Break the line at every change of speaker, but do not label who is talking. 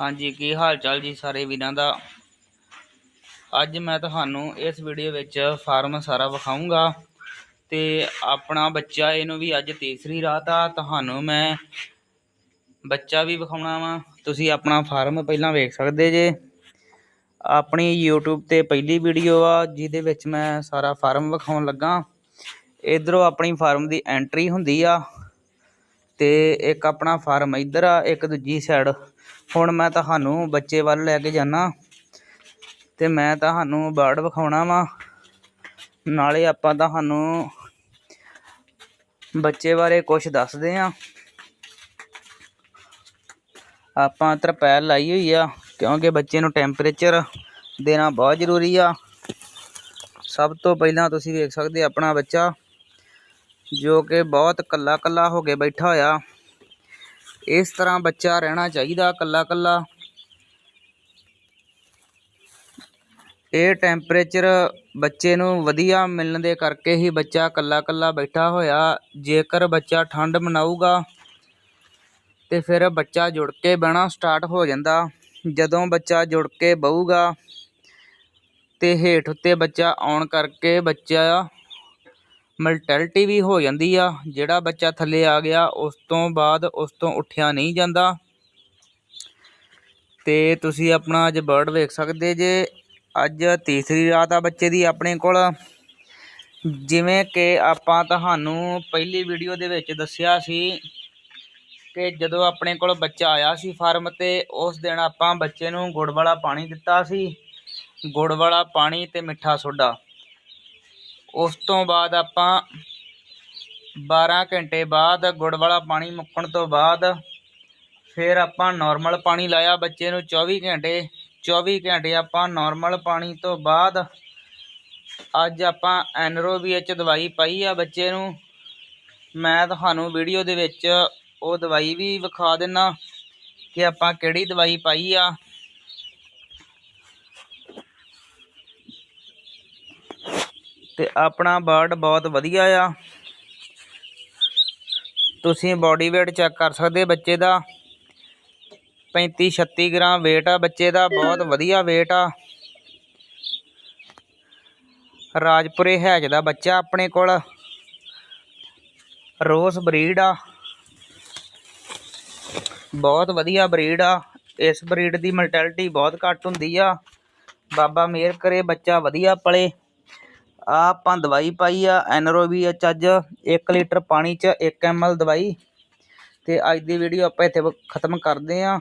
ਹਾਂਜੀ, ਕੀ ਹਾਲ ਚਾਲ ਜੀ ਸਾਰੇ ਵੀਰਾਂ ਦਾ? ਅੱਜ ਮੈਂ ਤੁਹਾਨੂੰ ਇਸ ਵੀਡੀਓ ਵਿੱਚ ਫਾਰਮ ਸਾਰਾ ਵਿਖਾਊਂਗਾ ਤੇ ਆਪਣਾ ਬੱਚਾ ਇਹਨੂੰ ਵੀ ਅੱਜ ਤੀਸਰੀ ਰਾਤ ਆ, ਤੁਹਾਨੂੰ ਮੈਂ ਬੱਚਾ ਵੀ ਵਿਖਾਉਣਾ ਵਾ। ਤੁਸੀਂ ਆਪਣਾ ਫਾਰਮ ਪਹਿਲਾਂ ਵੇਖ ਸਕਦੇ ਜੇ। ਆਪਣੀ YouTube ਤੇ ਪਹਿਲੀ ਵੀਡੀਓ ਆ, ਜਿਹਦੇ ਵਿੱਚ ਮੈਂ ਸਾਰਾ ਫਾਰਮ ਵਿਖਾਉਣ ਲੱਗਾ। ਇਧਰੋਂ ਆਪਣੀ ਫਾਰਮ ਦੀ ਐਂਟਰੀ ਹੁੰਦੀ ਆ। ਤੇ ਇੱਕ ਆਪਣਾ ਫਾਰਮ ਇੱਧਰ ਆ, ਇੱਕ ਦੂਜੀ ਸਾਈਡ ਹੁਣ ਮੈਂ ਤੁਹਾਨੂੰ ਬੱਚੇ ਵੱਲ ਲੈ ਕੇ ਜਾਣਾ ਤੇ ਮੈਂ ਤੁਹਾਨੂੰ ਬਰਡ ਵਿਖਾਉਣਾ ਵਾ। ਨਾਲੇ ਆਪਾਂ ਤੁਹਾਨੂੰ ਬੱਚੇ ਬਾਰੇ ਕੁਝ ਦੱਸਦੇ ਆ। ਆਪਾਂ ਤਰਪੈਲ ਲਾਈ ਹੋਈ ਆ, ਕਿਉਂਕਿ ਬੱਚੇ ਨੂੰ ਟੈਂਪਰੇਚਰ ਦੇਣਾ ਬਹੁਤ ਜ਼ਰੂਰੀ ਆ। ਸਭ ਤੋਂ ਪਹਿਲਾਂ ਤੁਸੀਂ ਵੇਖ ਸਕਦੇ ਆਪਣਾ ਬੱਚਾ। ਜੋ ਕਿ ਬਹੁਤ ਕੱਲਾ ਕੱਲਾ ਹੋ ਕੇ ਬੈਠਾ ਹੋਇਆ। ਇਸ ਤਰ੍ਹਾਂ ਬੱਚਾ ਰਹਿਣਾ ਚਾਹੀਦਾ ਕੱਲਾ ਕੱਲਾ। ਇਹ ਟੈਂਪਰੇਚਰ ਬੱਚੇ ਨੂੰ ਵਧੀਆ ਮਿਲਣ ਦੇ ਕਰਕੇ ਹੀ ਬੱਚਾ ਕੱਲਾ ਕੱਲਾ ਬੈਠਾ ਹੋਇਆ। ਜੇਕਰ ਬੱਚਾ ਠੰਡ ਮਨਾਊਗਾ ਤੇ ਫਿਰ ਬੱਚਾ ਜੁੜ ਕੇ ਬਹਿਣਾ ਸਟਾਰਟ ਹੋ ਜਾਂਦਾ। ਜਦੋਂ ਬੱਚਾ ਜੁੜ ਕੇ ਬਹੂਗਾ ਤੇ ਹੇਠ ਉੱਤੇ ਬੱਚਾ ਆਉਣ ਕਰਕੇ ਬੱਚਾ ਮਲਟੈਲਿਟੀ ਵੀ ਹੋ ਜਾਂਦੀ ਆ। ਜਿਹੜਾ ਬੱਚਾ ਥੱਲੇ ਆ ਗਿਆ, ਉਸ ਤੋਂ ਬਾਅਦ ਉਸ ਤੋਂ ਉੱਠਿਆ ਨਹੀਂ ਜਾਂਦਾ। ਤੇ ਤੁਸੀਂ ਆਪਣਾ ਅੱਜ ਬਰਡ ਵੇਖ ਸਕਦੇ ਜੇ। ਅੱਜ ਤੀਸਰੀ ਰਾਤ ਆ ਬੱਚੇ ਦੀ ਆਪਣੇ ਕੋਲ। ਜਿਵੇਂ ਕਿ ਆਪਾਂ ਤੁਹਾਨੂੰ ਪਹਿਲੀ ਵੀਡੀਓ ਦੇ ਵਿੱਚ ਦੱਸਿਆ ਸੀ ਕਿ ਜਦੋਂ ਆਪਣੇ ਕੋਲ ਬੱਚਾ ਆਇਆ ਸੀ ਫਾਰਮ ਤੇ, ਉਸ ਦਿਨ ਆਪਾਂ ਬੱਚੇ ਨੂੰ ਗੁੜ ਵਾਲਾ ਪਾਣੀ ਦਿੱਤਾ ਸੀ। ਗੁੜ ਵਾਲਾ ਪਾਣੀ ਤੇ ਮਿੱਠਾ ਸੋਡਾ। ਉਸ ਤੋਂ ਬਾਅਦ ਆਪਾਂ 12 ਘੰਟੇ ਬਾਅਦ ਗੁੜ ਵਾਲਾ ਪਾਣੀ ਮੁੱਕਣ ਤੋਂ ਬਾਅਦ ਫਿਰ ਆਪਾਂ ਨਾਰਮਲ ਪਾਣੀ ਲਾਇਆ ਬੱਚੇ ਨੂੰ 24 ਘੰਟੇ 24 ਘੰਟੇ ਆਪਾਂ ਨਾਰਮਲ ਪਾਣੀ ਤੋਂ ਬਾਅਦ ਅੱਜ ਆਪਾਂ ਐਨਰੋਬੀਐਚ ਦਵਾਈ ਪਾਈ ਆ ਬੱਚੇ ਨੂੰ। ਮੈਂ ਤੁਹਾਨੂੰ ਵੀਡੀਓ ਦੇ ਵਿੱਚ ਉਹ ਦਵਾਈ ਵੀ ਵਿਖਾ ਦਿੰਨਾ ਕਿ ਆਪਾਂ ਕਿਹੜੀ ਦਵਾਈ ਪਾਈ ਆ। ਤੇ ਆਪਣਾ ਬਰਡ ਬਹੁਤ ਵਧੀਆ ਆ। ਤੁਸੀਂ ਬਾਡੀ weight ਚੈੱਕ ਕਰ ਸਕਦੇ ਬੱਚੇ ਦਾ। 35 36 ਗ੍ਰਾਮ weight ਆ ਬੱਚੇ ਦਾ, ਬਹੁਤ ਵਧੀਆ weight ਆ। ਰਾਜਪੁਰੇ ਹੈਜ ਦਾ ਬੱਚਾ ਆਪਣੇ ਕੋਲ। ਰੋਸ ਬਰੀਡ ਆ। ਬਹੁਤ ਵਧੀਆ ਬਰੀਡ ਆ। ਇਸ ਬਰੀਡ ਦੀ ਮਲਟੈਲਿਟੀ ਬਹੁਤ ਘੱਟ ਹੁੰਦੀ ਆ। ਬਾਬਾ ਮੇਰ ਕਰੇ ਬੱਚਾ ਵਧੀਆ ਪਲੇ। ਆ ਆਪਾਂ ਦਵਾਈ ਪਾਈ ਆ, ਐਨਰੋਬੀ ਐਚ ਅੱਜ 1 ਲੀਟਰ ਪਾਣੀ 'ਚ 1 ml ਦਵਾਈ। ਤੇ ਅੱਜ ਦੀ ਵੀਡੀਓ ਆਪਾਂ ਇੱਥੇ ਖਤਮ ਕਰਦੇ ਆ।